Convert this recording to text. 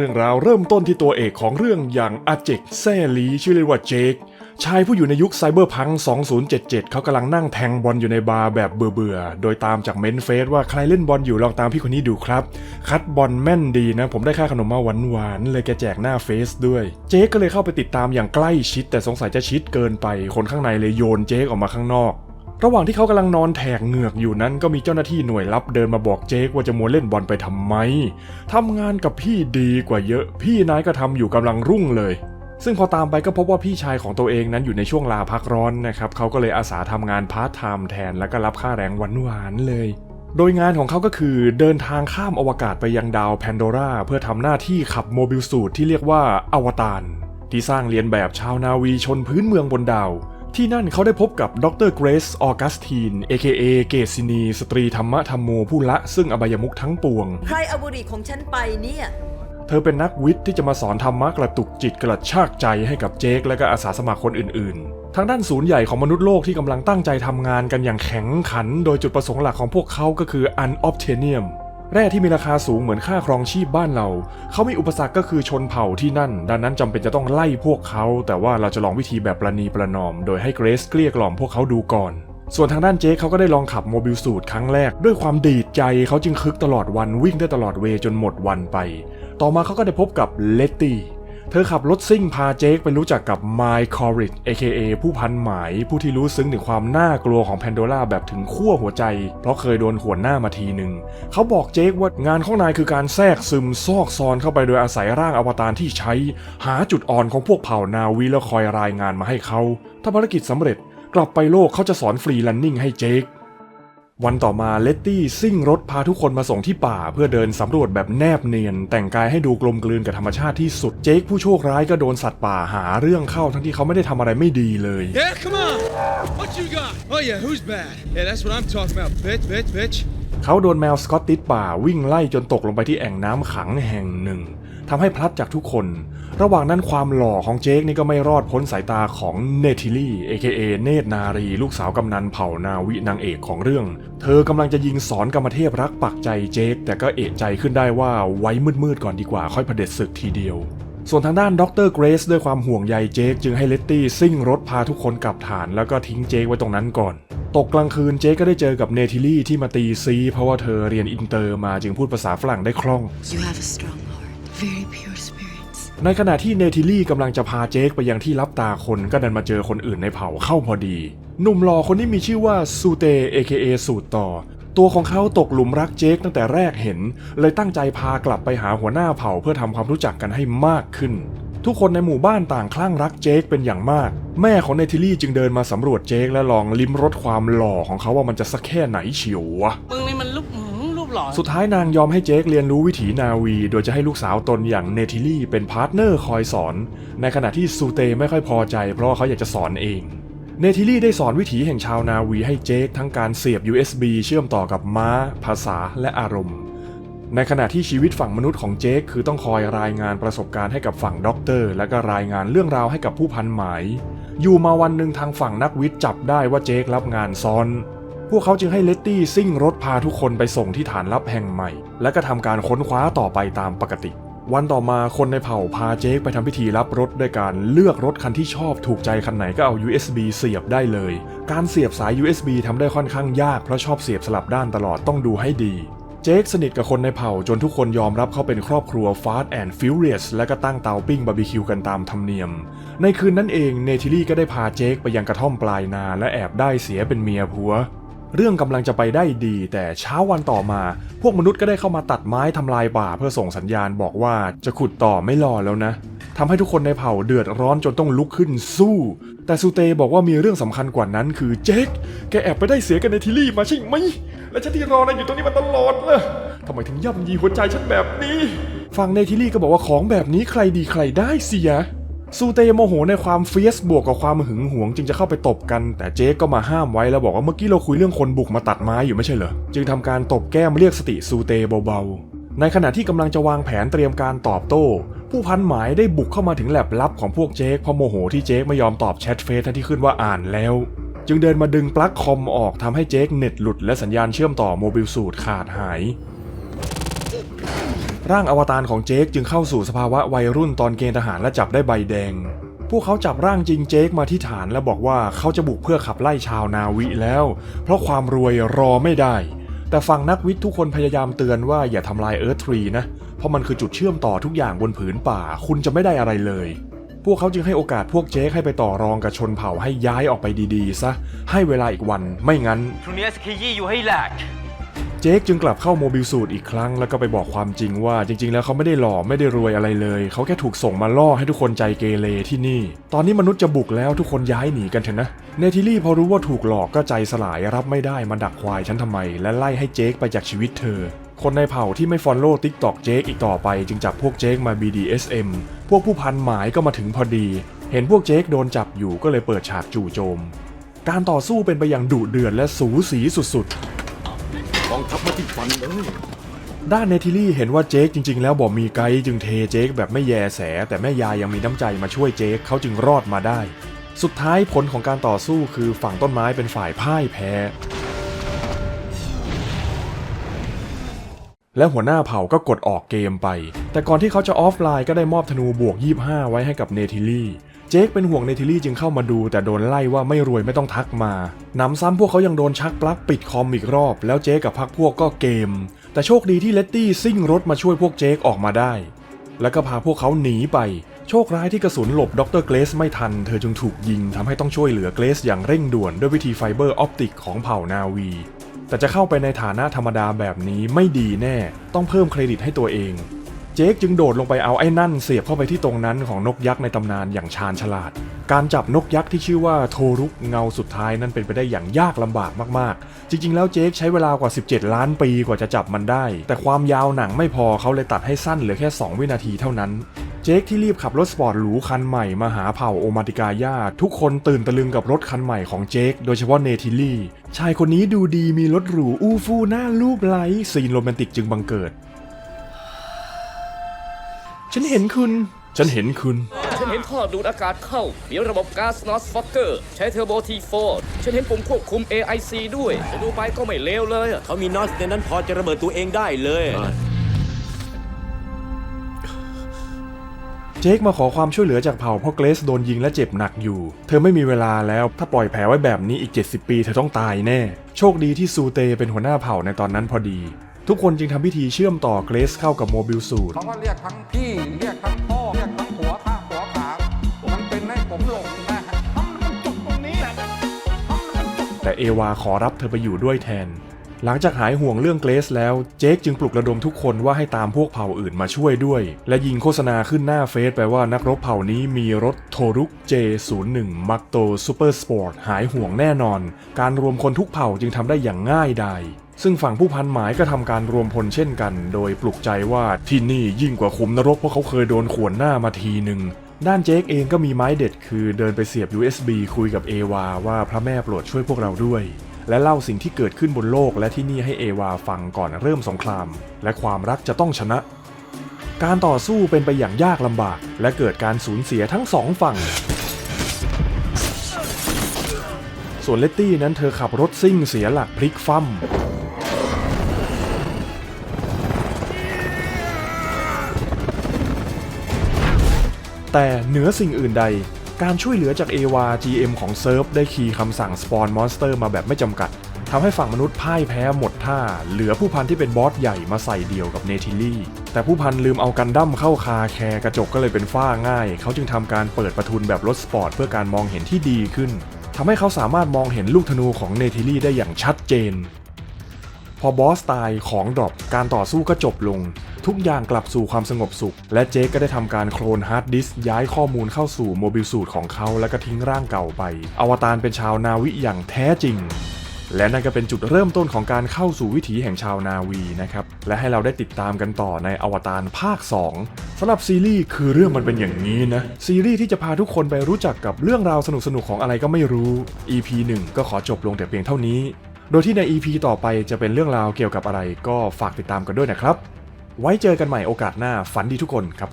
เรื่องราวเริ่มต้นที่ตัวเอกของเรื่องอย่างอาเจกแซ่ลีชื่อเล่นว่าเจคชายผู้อยู่ในยุคไซเบอร์พัง 2077 เขากำลังนั่งแทงบอลอยู่ในบาร์แบบเบื่อๆ โดยตามจากเมนเฟสว่าใครเล่นบอลอยู่ลองตามพี่คนนี้ดูครับ คัดบอลแม่นดีนะ ผมได้ค่าขนมมาหวานๆ เลยแกแจกหน้าเฟซด้วย เจ๊ก็เลยเข้าไปติดตามอย่างใกล้ชิด แต่สงสัยจะชิดเกินไป คนข้างในเลยโยนเจ๊ออกมาข้างนอก ระหว่างที่เขากำลังนอนแถกเหงือกอยู่นั้นก็มีเจ้าหน้าที่หน่วยลับเดินมาบอกเจ๊กว่าจะมัวเล่นบอลไปทำไมทำงานกับพี่ดีกว่าเยอะ พี่นายก็ทำอยู่กำลังรุ่งเลย ซึ่งพอตามไปก็พบว่าพี่ชายของตัวเองนั้นอยู่ในช่วงลาพักร้อนนะครับเขาก็เลยอาสาทำงานพาร์ทไทม์แทนแล้วก็รับค่าแรงหวานเลย โดยงานของเขาก็คือเดินทางข้ามอวกาศไปยังดาวแพนโดราเพื่อทำหน้าที่ขับโมบิลสูตรที่เรียกว่าอวตารที่สร้างเรียนแบบชาวนาวีชนพื้นเมืองบนดาว ที่นั่นเขาได้พบกับดรเกรซออกัสตีน AKA เกซินี สตรีธรรมะธรรมโมผู้ละซึ่งอบายมุขทั้งปวง ใครเอาบุหรี่ของฉันไปเนี่ย เธอเป็นนักวิทย์ที่จะมาสอนธรรมะกระตุกจิตกระชากใจให้กับเจคและก็อาสาสมัครคนอื่นๆ ทางด้านศูนย์ใหญ่ของมนุษย์โลกที่กำลังตั้งใจทำงานกันอย่างแข็งขัน โดยจุดประสงค์หลักของพวกเขาก็คืออันออ t เทเนียม แร่ที่มีราคาสูงเหมือนค่าครองชีพบ้านเรา เขามีอุปสรรคก็คือชนเผ่าที่นั่น ดังนั้นจำเป็นจะต้องไล่พวกเขา แต่ว่าเราจะลองวิธีแบบประนีประนอม โดยให้เกรซเกลี้ยกล่อมพวกเขาดูก่อน ส่วนทางด้านเจคเขาก็ได้ลองขับโมบิลสูตรครั้งแรก ด้วยความดีดใจเขาจึงคึกตลอดวันวิ่งได้ตลอดเวจนหมดวันไป ต่อมาเขาก็ได้พบกับเลตตี้ เธอขับรถซิ่งพาเจคไปรู้จักกับไมค์คอริ AKA ผู้พันหมาย ผู้ที่รู้ซึ้งถึงความน่ากลัวของแพนโดล่าแบบถึงขั้วหัวใจ เพราะเคยโดนขวนหน้ามาทีหนึ่ง เขาบอกเจคว่างานของนายคือการแทรกซึมซอกซอนเข้าไปโดยอาศัยร่างอวตารที่ใช้ หาจุดอ่อนของพวกเผ่านาวีแล้วคอยรายงานมาให้เขา ถ้าภารกิจสำเร็จกลับไปโลกเขาจะสอนฟรีลันนิ่งให้เจค วันต่อมาเลตตี้ซิ่งรถพาทุกคนมาส่งที่ป่า เพื่อเดินสำรวจแบบแนบเนียน แต่งกายให้ดูกลมกลืนกับธรรมชาติที่สุดเจคผู้โชคร้ายก็โดนสัตว์ป่าหาเรื่องเข้าทั้งที่เขาไม่ได้ทำอะไรไม่ดีเลย Yeah, come on. What you got? Oh yeah, who's bad? Yeah, that's what I'm talking about, bitch, bitch, bitch. เขาโดนแมวสกอตติชป่าวิ่งไล่จนตกลงไปที่แอ่งน้ำขังแห่งหนึ่ง ทำให้พลัดจากทุกคน ระหว่างนั้นความหล่อของเจคนี่ก็ไม่รอดพ้นสายตาของเนทิลี่ AKA เนตนารี ลูกสาวกำนันเผ่านาวินางเอกของเรื่อง เธอกำลังจะยิงสอนกรรมเทพรักปักใจเจค แต่ก็เอะใจขึ้นได้ว่าไว้มืดๆก่อนดีกว่าค่อยเผด็จศึกทีเดียวส่วนทางด้านดรเกรซด้วยความห่วงใยเจคจึงให้เลตตี้ซิ่งรถพาทุกคนกลับฐานแล้วก็ทิ้งเจคไว้ตรงนั้นก่อน ตกกลางคืนเจคก็ได้เจอกับเนทิลี่ที่มาตีซี เพราะว่าเธอเรียนอินเตอร์มาจึงพูดภาษาฝรั่งได้คล่อง You have a strong very pure spirits. ในขณะที่เนทิลี่กำลังจะพาเจคไปยังที่รับตาคนก็ดันมาเจอคนอื่นในเผ่าเข้าพอดี หนุ่มหล่อคนนี้มีชื่อว่าซูเต AKA สูตรต่อ ตัวของเขาตกหลุมรักเจคตั้งแต่แรกเห็น เลยตั้งใจพากลับไปหาหัวหน้าเผ่าเพื่อทำความรู้จักกันให้มากขึ้น ทุกคนในหมู่บ้านต่างคลั่งรักเจคเป็นอย่างมาก แม่ของเนทิลี่จึงเดินมาสำรวจเจคและลองลิ้มรสความหล่อของเขาว่ามันจะสักแค่ไหนเฉียววะ มึงนี่มันรูป หล่อสุดท้ายนางยอมให้เจคเรียนรู้วิถีนาวี โดยจะให้ลูกสาวตนอย่างเนทิลี่เป็นพาร์ทเนอร์คอยสอน ในขณะที่ซูเตไม่ค่อยพอใจ เพราะาเขาอยากจะสอนเองเนทิลี่ได้สอนวิถีแห่งชาวนาวีให้เจคทั้งการเสียบ USB เชื่อมต่อกับม้า ภาษาและอารมณ์ ในขณะที่ชีวิตฝั่งมนุษย์ของเจคคือต้องคอยรายงานประสบการณ์ให้กับฝั่งด็อกเตอร์ และก็รายงานเรื่องราวให้กับผู้พันหมาย อยู่มาวันหนึ่งทางฝั่งนักวิทย์จับได้ว่าเจครับงานซ้อน พวกเขาจึงให้เลตตี้ซิ่งรถพาทุกคนไปส่งที่ฐานลับแห่งใหม่ และก็ทำการค้นคว้าต่อไปตามปกติ วันต่อมาคนในเผ่าพาเจคไปทำพิธีรับรถด้วยการเลือกรถคันที่ชอบถูกใจคันไหนก็เอา USB เสียบได้เลย การเสียบสาย USB ทำได้ค่อนข้างยากเพราะชอบเสียบสลับด้านตลอดต้องดูให้ดีเจคสนิทกับคนในเผ่าจนทุกคนยอมรับเขาเป็นครอบครัว Fast and Furious และก็ตั้งเตาปิ้งบาร์บีคิวกันตามธรรมเนียม ในคืนนั้นเองเนทิลี่ก็ได้พาเจคไปยังกระท่อมปลายนาและแอบได้เสียเป็นเมียผัว เรื่องกำลังจะไปได้ดี แต่เช้าวันต่อมา พวกมนุษย์ก็ได้เข้ามาตัดไม้ทำลายป่าเพื่อส่งสัญญาณบอกว่าจะขุดต่อไม่รอแล้วนะทำให้ทุกคนในเผ่าเดือดร้อนจนต้องลุกขึ้นสู้ แต่ซูเตบอกว่ามีเรื่องสำคัญกว่านั้นคือเจคแกแอบไปได้เสียกันในทิลี่มาใช่ไหม และฉันที่รอนายอยู่ตรงนี้มาตลอดเลยทำไมถึงย่ำยีหัวใจฉันแบบนี้ฝั่งเนทิลี่ก็บอกว่าของแบบนี้ใครดีใครได้เสีย ซูเตโมโหในความเฟียสบวกกับความหึงหวงจึงจะเข้าไปตบกัน แต่เจ๊ก็มาห้ามไว้แล้วบอกว่าเมื่อกี้เราคุยเรื่องคนบุกมาตัดไม้อยู่ไม่ใช่เหรอ จึงทำการตบแก้มเรียกสติซูเตเบาๆ ในขณะที่กำลังจะวางแผนเตรียมการตอบโต้ ผู้พันหมายได้บุกเข้ามาถึงแลบลับของพวกเจ๊กเพราะโมโหที่เจ๊กไม่ยอมตอบแชทเฟซที่ขึ้นว่าอ่านแล้ว จึงเดินมาดึงปลั๊กคอมออกทำให้เจ๊กเน็ตหลุดและสัญญาณเชื่อมต่อโมบิลสูตรขาดหาย ร่างอวตารของเจคจึงเข้าสู่สภาวะวัยรุ่นตอนเกณฑ์ทหารและจับได้ใบแดง พวกเขาจับร่างจริงเจคมาที่ฐานและบอกว่าเขาจะบุกเพื่อขับไล่ชาวนาวิแล้ว เพราะความรวยรอไม่ได้ แต่ฝั่งนักวิทย์ทุกคนพยายามเตือนว่าอย่าทำลายเอิร์ธทรีนะ เพราะมันคือจุดเชื่อมต่อทุกอย่างบนผืนป่า คุณจะไม่ได้อะไรเลย พวกเขาจึงให้โอกาสพวกเจคให้ไปต่อรองกับชนเผ่าให้ย้ายออกไปดีๆซะ ให้เวลาอีกวัน ไม่งั้นพรุ่งนี้สกียี่อยู่ให้แหลก เจคจึงกลับเข้าโมบิลสูตรอีกครั้งแล้วก็ไปบอกความจริงว่าจริงๆ แล้วเขาไม่ได้หล่อไม่ได้รวยอะไรเลย เขาแค่ถูกส่งมาล่อให้ทุกคนใจเกเรที่นี่ ตอนนี้มนุษย์จะบุกแล้วทุกคนย้ายหนีกันเถอะนะ เนทิลี่พอรู้ว่าถูกหลอกก็ใจสลายรับไม่ได้มาดักควายฉันทำไม และไล่ให้เจคไปจากชีวิตเธอ คนในเผ่าที่ไม่ฟอลโล่ทิกตอกเจคอีกต่อไป จึงจับพวกเจคมา BDSM พวกผู้พันหมายก็มาถึงพอดี เห็นพวกเจคโดนจับอยู่ก็เลยเปิดฉากจู่โจม การต่อสู้เป็นไปอย่างดุเดือดและสูสีสุดๆ กองทัพมาที่ฟันเลยด้านเนทิลี่เห็นว่าเจคจริง ๆ แล้วบอกมีไกด์จึงเทเจคแบบไม่แยแส แต่แม่ยายยังมีน้ำใจมาช่วยเจคเขาจึงรอดมาได้ สุดท้ายผลของการต่อสู้คือฝั่งต้นไม้เป็นฝ่ายพ่ายแพ้ และหัวหน้าเผ่าก็กดออกเกมไป แต่ก่อนที่เขาจะออฟไลน์ก็ได้มอบธนูบวก 25 ไว้ให้กับเนทิลี่ เจคเป็นห่วงเนทิลี่จึงเข้ามาดู แต่โดนไล่ว่าไม่รวยไม่ต้องทักมาหนำซ้ำพวกเขายังโดนชักปลั๊กปิดคอมอีกรอบ แล้วเจคกับพักพวกก็เกม แต่โชคดีที่เลตตี้ซิ่งรถมาช่วยพวกเจคออกมาได้ แล้วก็พาพวกเขาหนีไป โชคร้ายที่กระสุนหลบดรเกรซไม่ทัน เธอจึงถูกยิงทำให้ต้องช่วยเหลือเกรซอย่างเร่งด่วนด้วยวิธีไฟเบอร์ออปติกของเผ่านาวี แต่จะเข้าไปในฐานะธรรมดาแบบนี้ไม่ดีแน่ ต้องเพิ่มเครดิตให้ตัวเอง เจคจึงโดดลงไปเอาไอ้นั่นเสียบเข้าไปที่ตรงนั้นของนกยักษ์ในตำนานอย่างชาญฉลาด การจับนกยักษ์ที่ชื่อว่าโทรุกเงาสุดท้ายนั้นเป็นไปได้อย่างยากลำบากมากๆ จริง ๆ แล้วเจคใช้เวลากว่า 17 ล้านปีกว่าจะจับมันได้ แต่ความยาวหนังไม่พอเขาเลยตัดให้สั้นเหลือแค่ 2 วินาทีเท่านั้นเจคที่รีบขับรถสปอร์ตหรูคันใหม่มาหาเผ่าโอมาติกายาทุกคนตื่นตะลึงกับรถคันใหม่ของเจคโดยเฉพาะเนทิลี่ ชายคนนี้ดูดีมีรถหรูอู้ฟู่หน้ารูปไหลซีนโรแมนติกจึงบังเกิด ฉันเห็นคุณ ฉันเห็นคุณ ฉันเห็นท่อดูดอากาศเข้า มีระบบก๊าซนอสฟอกเกอร์ ใช้เทอร์โบทีโฟฉันเห็นปุ่มควบคุม AIC ด้วยจะดูไปก็ไม่เลวเลยอะเขามีน็อตในนั้นพอจะระเบิดตัวเองได้เลย เจคมาขอความช่วยเหลือจากเผ่าเพราะเกรซโดนยิงและเจ็บหนักอยู่ เธอไม่มีเวลาแล้วถ้าปล่อยแผลไว้แบบนี้อีก 70 ปีเธอต้องตายแน่ โชคดีที่ซูเตเป็นหัวหน้าเผ่าในตอนนั้นพอดี ทุกคนจึงทำพิธีเชื่อมต่อเกรซเข้ากับโมบิลสูตร เขาก็เรียกทั้งพี่ เรียกทั้งพ่อ เรียกทั้งหัวข้าหัวขามันเป็นให้ผมหลงนะฮะทำมันจุกตรงนี้แหละทำมันจุกแต่เอวาขอรับเธอไปอยู่ด้วยแทน หลังจากหายห่วงเรื่องเกรซแล้ว เจคจึงปลุกระดมทุกคนว่าให้ตามพวกเผ่าอื่นมาช่วยด้วย และยิงโฆษณาขึ้นหน้าเฟซไปว่านักรบเผ่านี้มีรถโทรุก J01 มักโตซูเปอร์สปอร์ตหายห่วงแน่นอน การรวมคนทุกเผ่าจึงทำได้อย่างง่ายดาย ซึ่งฝั่งผู้พันหมายก็ทำการรวมพลเช่นกัน โดยปลุกใจว่าที่นี่ยิ่งกว่าขุมนรกเพราะเขาเคยโดนข่วนหน้ามาทีหนึ่งด้านเจคเองก็มีไม้เด็ดคือเดินไปเสียบ USB คุยกับเอวาว่าพระแม่โปรดช่วยพวกเราด้วย และเล่าสิ่งที่เกิดขึ้นบนโลกและที่นี่ให้เอวาฟังก่อนเริ่มสงคราม และความรักจะต้องชนะ การต่อสู้เป็นไปอย่างยากลำบาก และเกิดการสูญเสียทั้งสองฝั่ง ส่วนเลตตี้นั้นเธอขับรถซิ่งเสียหลักพลิกคว่ม แต่เหนือสิ่งอื่นใด การช่วยเหลือจากเอวา GM ของเซิร์ฟได้คีย์คำสั่งสปอนมอนสเตอร์มาแบบไม่จำกัดทำให้ฝั่งมนุษย์พ่ายแพ้หมดท่า เหลือผู้พันที่เป็นบอสใหญ่มาใส่เดียวกับเนทิลี่ แต่ผู้พันลืมเอากันดั้มเข้าคาแคร์กระจกก็เลยเป็นฝ้าง่าย เขาจึงทำการเปิดประทุนแบบรถสปอร์ตเพื่อการมองเห็นที่ดีขึ้นทำให้เขาสามารถมองเห็นลูกธนูของเนทิลี่ได้อย่างชัดเจน พอบอสตายของดรอปการต่อสู้ก็จบลง ทุกอย่างกลับสู่ความสงบสุข และเจคก็ได้ทำการโคลนฮาร์ดดิสย้ายข้อมูลเข้าสู่โมบิลสูตรของเขาแล้วก็ทิ้งร่างเก่าไป อวตารเป็นชาวนาวิอย่างแท้จริงและนั่นก็เป็นจุดเริ่มต้นของการเข้าสู่วิถีแห่งชาวนาวีนะครับ และให้เราได้ติดตามกันต่อในอวตารภาค 2สำหรับซีรีส์คือเรื่องมันเป็นอย่างนี้นะ ซีรีส์ที่จะพาทุกคนไปรู้จักกับเรื่องราวสนุกๆของอะไรก็ไม่รู้ EP 1 ก็ขอจบลงแต่เพียงเท่านี้ โดยที่ใน EP ต่อไปจะเป็นเรื่องราวเกี่ยวกับอะไรก็ฝากติดตามกันด้วยนะครับ ไว้เจอกันใหม่โอกาสหน้าฝันดีทุกคนครับ